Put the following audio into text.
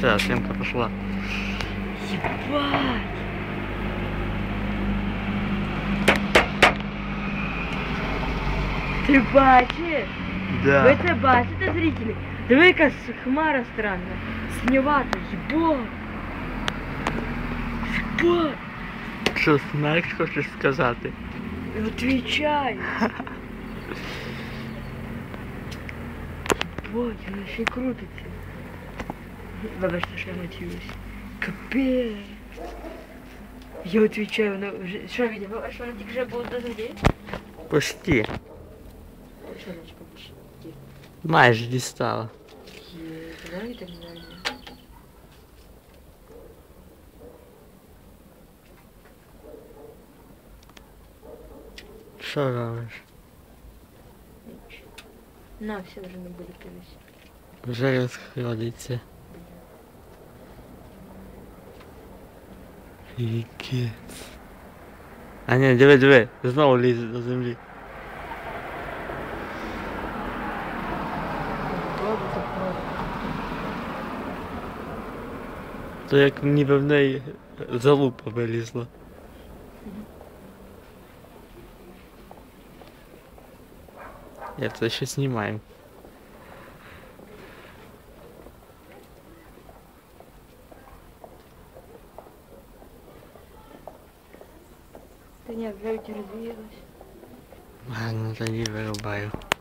Все, съемка пошла. Єбать! Ти бачиш? Ви Да. це бачите, зрителі? Диви, яка с- хмара странна. Синювата, єбать! Єбать! Що, смерть хочеш сказати? Отвечай! Вот, она еще и крутится. Вибачте, що я мотивуюсь. Капець. Я отвечаю, вже... Що, видимо, а що тільки вже була до людей? Почти. Що, Ночка, пошли? Майже дістала. Давай так нормально. Що робиш? На, все вже не буде колись. Вже розходиться. Фікець. А ні, диви, диви, знову лізе до землі. Правда, так правда. То як ніби в неї залупа вилізла. Я це ще знімаю. Tinha verde os. Ah, não tá de ver o bairro.